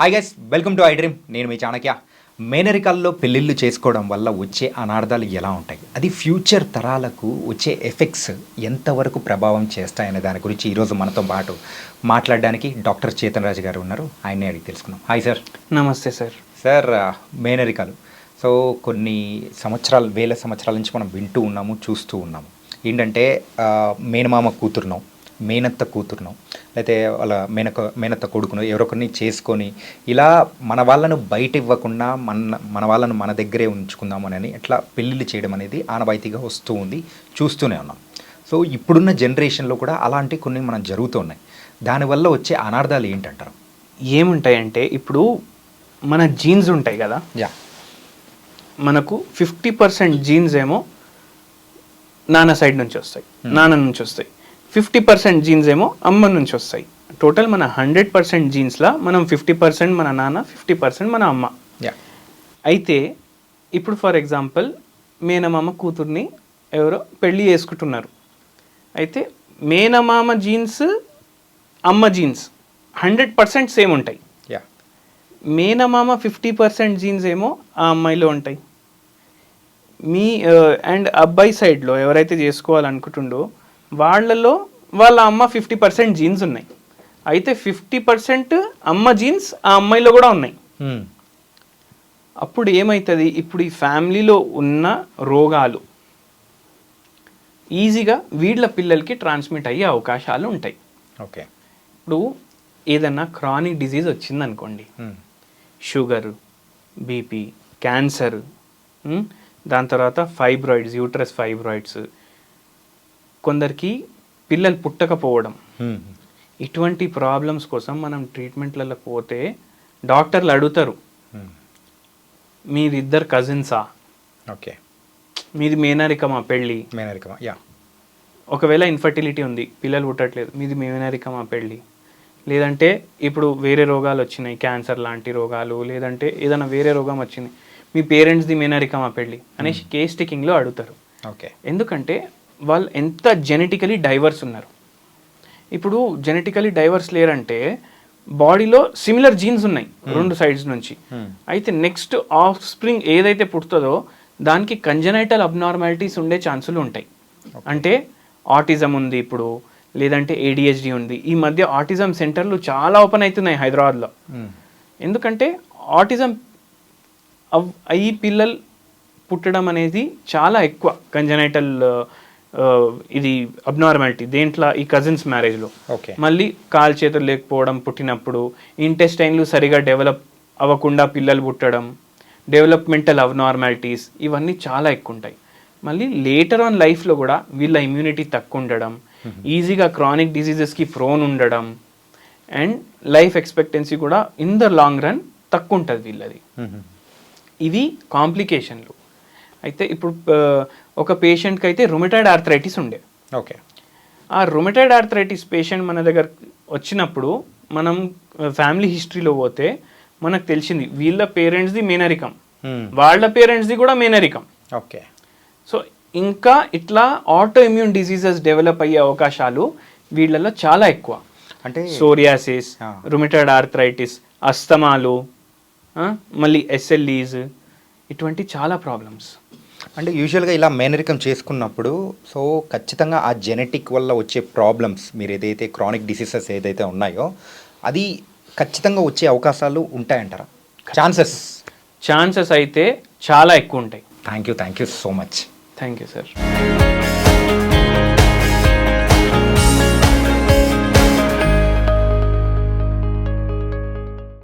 Hi guys welcome to I dream నేను మీ చాణక్య. మేనరికాల్లో పెళ్ళిళ్ళు చేసుకోవడం వల్ల వచ్చే అనార్థాలు ఎలా ఉంటాయి? అది ఫ్యూచర్ తరాలకు వచ్చే ఎఫెక్ట్స్ ఎంతవరకు ప్రభావం చేస్తాయనే దాని గురించి ఈరోజు మనతో పాటు మాట్లాడడానికి డాక్టర్ చేతన్ రాజు గారు ఉన్నారు. ఆయన్నే అడిగి తెలుసుకుందాం. హాయ్ సార్ నమస్తే సార్ సార్ ఆ, మేనరికాలు. సో కొన్ని సంవత్సరాలు వేల సంవత్సరాల నుంచి మనం వింటూ ఉన్నాము చూస్తూ ఉన్నాము. ఏంటంటే ఆ, మేనమామ కూతురునో మేనత్త కూతురునో లేకపోతే వాళ్ళ మేనక మేనత్త కొడుకునో ఎవరొకరిని చేసుకొని ఇలా మన వాళ్ళను బయట ఇవ్వకుండా మన మన వాళ్ళను మన దగ్గరే ఉంచుకుందాము అని ఎట్లా పెళ్ళిళ్ళు చేయడం అనేది ఆనవాయితీగా వస్తూ ఉంది చూస్తూనే ఉన్నాం. సో ఇప్పుడున్న జనరేషన్లో కూడా అలాంటి కొన్ని మనం జరుగుతూ ఉన్నాయి. దానివల్ల వచ్చే అనార్థాలు ఏంటంటారు? ఏముంటాయంటే ఇప్పుడు మన జీన్స్ ఉంటాయి కదా? యా. మనకు ఫిఫ్టీ పర్సెంట్ జీన్స్ ఏమో నాన్న సైడ్ నుంచి వస్తాయి నాన్న నుంచి వస్తాయి. ఫిఫ్టీ పర్సెంట్ జీన్స్ ఏమో అమ్మ నుంచి వస్తాయి. టోటల్ మన హండ్రెడ్ పర్సెంట్ జీన్స్లో మనం ఫిఫ్టీ పర్సెంట్ మన నాన్న ఫిఫ్టీ పర్సెంట్ మన అమ్మ. యా అయితే ఇప్పుడు ఫర్ ఎగ్జాంపుల్ మేనమామ కూతుర్ని ఎవరో పెళ్ళి చేసుకుంటున్నారు. అయితే మేనమామ జీన్స్ అమ్మ జీన్స్ హండ్రెడ్ పర్సెంట్ సేమ్ ఉంటాయి. యా మేనమామ ఫిఫ్టీ పర్సెంట్ జీన్స్ ఏమో ఆ అమ్మాయిలో ఉంటాయి. మీ అండ్ అబ్బాయి సైడ్లో ఎవరైతే చేసుకోవాలనుకుంటుండో వాళ్ళలో వాళ్ళ అమ్మ ఫిఫ్టీ పర్సెంట్ జీన్స్ ఉన్నాయి. అయితే ఫిఫ్టీ పర్సెంట్ అమ్మ జీన్స్ ఆ అమ్మాయిలో కూడా ఉన్నాయి. అప్పుడు ఏమవుతుంది ఇప్పుడు ఈ ఫ్యామిలీలో ఉన్న రోగాలు ఈజీగా వీళ్ళ పిల్లలకి ట్రాన్స్మిట్ అయ్యే అవకాశాలు ఉంటాయి. ఓకే. ఇప్పుడు ఏదన్నా క్రానిక్ డిజీజ్ వచ్చిందనుకోండి. షుగర్ బీపీ క్యాన్సర్ దాని తర్వాత ఫైబ్రాయిడ్స్ యూట్రస్ ఫైబ్రాయిడ్స్ కొందరికి పిల్లలు పుట్టకపోవడం. ఇటువంటి ప్రాబ్లమ్స్ కోసం మనం ట్రీట్మెంట్లలో పోతే డాక్టర్లు అడుగుతారు. మీరిద్దరు కజిన్సా ఓకే. మీది మేనరికమా పెళ్ళి? మేనరికమా? యా. ఒకవేళ ఇన్ఫర్టిలిటీ ఉంది పిల్లలు పుట్టట్లేదు మీది మేనరికమా పెళ్ళి? లేదంటే ఇప్పుడు వేరే రోగాలు వచ్చినాయి క్యాన్సర్ లాంటి రోగాలు లేదంటే ఏదైనా వేరే రోగం వచ్చింది మీ పేరెంట్స్ది మేనరికమా పెళ్ళి? అనేసి కేస్ టేకింగ్లో అడుగుతారు. ఓకే. ఎందుకంటే వాళ్ళు ఎంత జెనెటికలీ డైవర్స్ ఉన్నారు. ఇప్పుడు జెనెటికలీ డైవర్స్ లేరంటే బాడీలో సిమిలర్ జీన్స్ ఉన్నాయి రెండు సైడ్స్ నుంచి. Hmm. అయితే నెక్స్ట్ ఆఫ్ స్ప్రింగ్ ఏదైతే పుడుతుందో దానికి కంజనైటల్ అబ్నార్మాలిటీస్ ఉండే ఛాన్సులు ఉంటాయి. అంటే ఆటిజం ఉంది ఇప్పుడు లేదంటే ఏడిహెచ్డి ఉంది. ఈ మధ్య ఆటిజం సెంటర్లు చాలా ఓపెన్ అవుతున్నాయి హైదరాబాద్లో. Hmm. ఎందుకంటే ఆటిజం అవ్ అయ్యి పిల్లలు పుట్టడం అనేది చాలా ఎక్కువ కంజనైటల్ ఇది అబ్నార్మాలిటీ దేంట్లో? ఈ కజిన్స్ మ్యారేజ్లో ఓకే మళ్ళీ కాలు చేతులు లేకపోవడం పుట్టినప్పుడు ఇంటెస్టైన్లు సరిగా డెవలప్ అవ్వకుండా పిల్లలు పుట్టడం డెవలప్మెంటల్ అబ్నార్మాలిటీస్ ఇవన్నీ చాలా ఎక్కువ ఉంటాయి మళ్ళీ లేటర్ ఆన్ లైఫ్లో కూడా వీళ్ళ ఇమ్యూనిటీ తక్కువ ఉండడం ఈజీగా క్రానిక్ డిసీజెస్కి ప్రోన్ ఉండడం అండ్ లైఫ్ ఎక్స్పెక్టెన్సీ కూడా ఇన్ ద లాంగ్ రన్ తక్కువ ఉంటుంది వీళ్ళది. ఇవి కాంప్లికేషన్లు అయితే ఇప్పుడు ఒక పేషెంట్కి అయితే రొమెటాయిడ్ ఆర్థరైటిస్ ఉండే. ఓకే. ఆ రొమెటైడ్ ఆర్థరైటిస్ పేషెంట్ మన దగ్గర వచ్చినప్పుడు మనం ఫ్యామిలీ హిస్టరీలో పోతే మనకు తెలిసింది వీళ్ళ పేరెంట్స్ది మేనరికం. వాళ్ళ పేరెంట్స్ది కూడా మేనరికం. ఓకే. సో ఇంకా ఇట్లా ఆటో ఇమ్యూన్ డిసీజెస్ డెవలప్ అయ్యే అవకాశాలు వీళ్ళలో చాలా ఎక్కువ. అంటే సోరియాసిస్. రుమిటైడ్ ఆర్థరైటిస్ అస్తమాలు మళ్ళీ ఎస్ఎల్ఈస్ ఇటువంటి చాలా ప్రాబ్లమ్స్ అంటే యూజువల్గా ఇలా మేనరికం చేసుకున్నప్పుడు సో ఖచ్చితంగా ఆ జెనెటిక్ వల్ల వచ్చే ప్రాబ్లమ్స్ మీరు ఏదైతే క్రానిక్ డిసీజెస్ ఏదైతే ఉన్నాయో అది ఖచ్చితంగా వచ్చే అవకాశాలు ఉంటాయంటారా? ఛాన్సెస్ ఛాన్సెస్ అయితే చాలా ఎక్కువ ఉంటాయి. Thank you thank you so much thank you sir